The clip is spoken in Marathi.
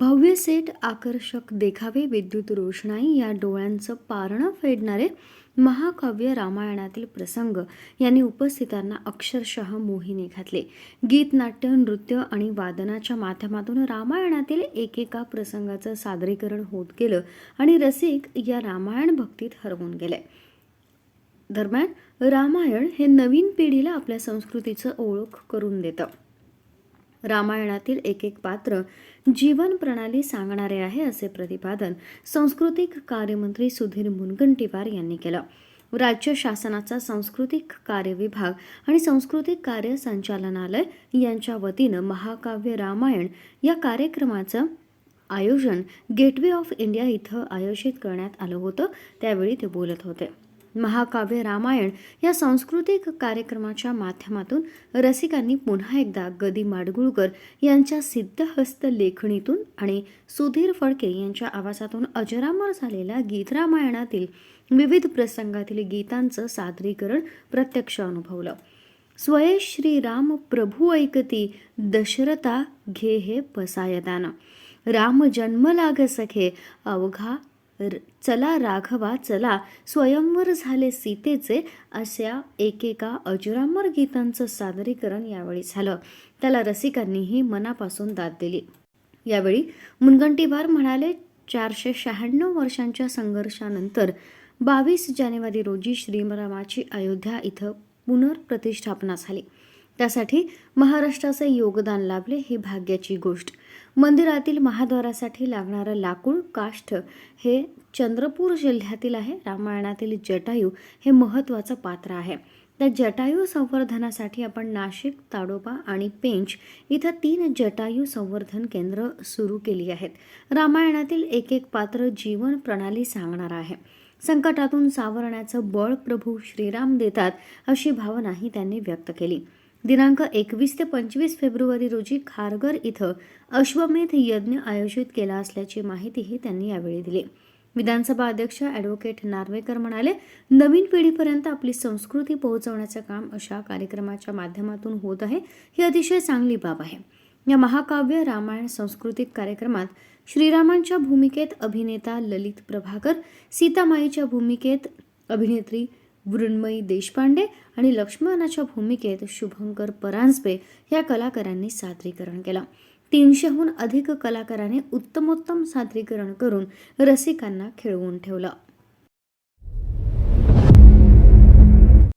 भव्य सेट आकर्षक देखावे विद्युत रोषणाई या डोळ्यांचं पारणं फेडणारे महाकाव्य रामायणातील प्रसंग यांनी उपस्थितांना अक्षरशः मोहिनी घातले. गीत नाट्य नृत्य आणि वादनाच्या माध्यमातून रामायणातील एकेका प्रसंगाचं सादरीकरण होत गेलं आणि रसिक या रामायण भक्तीत हरवून गेले. दरम्यान रामायण हे नवीन पिढीला आपल्या संस्कृतीचं ओळख करून देतं. रामायणातील एक एक पात्र जीवन प्रणाली सांगणारे आहे असे प्रतिपादन सांस्कृतिक कार्यमंत्री सुधीर मुनगंटीवार यांनी केलं. राज्य शासनाचा सांस्कृतिक कार्य विभाग आणि सांस्कृतिक कार्य संचालनालय यांच्या वतीनं महाकाव्य रामायण या कार्यक्रमाचं आयोजन गेटवे ऑफ इंडिया इथं आयोजित करण्यात आलं होतं. त्यावेळी ते बोलत होते. महाकाव्य रामायण या सांस्कृतिक कार्यक्रमाच्या माध्यमातून रसिकांनी पुन्हा एकदा गदी माडगुळकर यांच्या सिद्धहस्त लेखणीतून आणि सुधीर फडके यांच्या आवाजातून अजरामर झालेल्या गीत रामायणातील विविध प्रसंगातील गीतांचं सादरीकरण प्रत्यक्ष अनुभवलं. स्वये श्रीराम प्रभू ऐकती दशरथा घे हे पसायदान. राम जन्म लाग सखे अवघा चला राघवा चला. स्वयंवर झाले सीतेचे अशा एकेका अजरामर गीतांचं सादरीकरण यावेळी झालं. त्याला रसिकांनीही मनापासून दाद दिली. यावेळी मुनगंटीवार म्हणाले चारशे शहाण्णव वर्षांच्या संघर्षानंतर बावीस जानेवारी रोजी श्रीरामाची अयोध्या इथं पुनर्प्रतिष्ठापना झाली. त्यासाठी महाराष्ट्राचे योगदान लाभले ही भाग्याची गोष्ट. मंदिरातील महाद्वारासाठी लागणारं लाकूड काष्ठ हे चंद्रपूर जिल्ह्यातील आहे. रामायणातील जटायू हे महत्त्वाचं पात्र आहे. त्या जटायू संवर्धनासाठी आपण नाशिक ताडोबा आणि पेंच इथं तीन जटायू संवर्धन केंद्र सुरू केली आहेत. रामायणातील एक एक पात्र जीवन प्रणाली सांगणार आहे. संकटातून सावरण्याचं बळ प्रभू श्रीराम देतात अशी भावनाही त्यांनी व्यक्त केली. दिनांक एकवीस ते पंचवीस फेब्रुवारी रोजी खारघर इथं अश्वमेध यज्ञ आयोजित केला असल्याची माहितीही त्यांनी यावेळी दिली. विधानसभा अध्यक्ष ॲडव्होकेट नार्वेकर म्हणाले नवीन पिढीपर्यंत आपली संस्कृती पोहोचवण्याचं काम अशा कार्यक्रमाच्या माध्यमातून होत आहे. ही अतिशय चांगली बाब आहे. या महाकाव्य रामायण सांस्कृतिक कार्यक्रमात श्रीरामांच्या भूमिकेत अभिनेता ललित प्रभाकर सीतामाईच्या भूमिकेत अभिनेत्री वृण्मयी देशपांडे आणि लक्ष्मणाच्या भूमिकेत शुभंकर परांजपे या कलाकारांनी सादरीकरण केलं. तीनशेहून अधिक कलाकारांनी उत्तमोत्तम सादरीकरण करून रसिकांना खेळवून ठेवलं.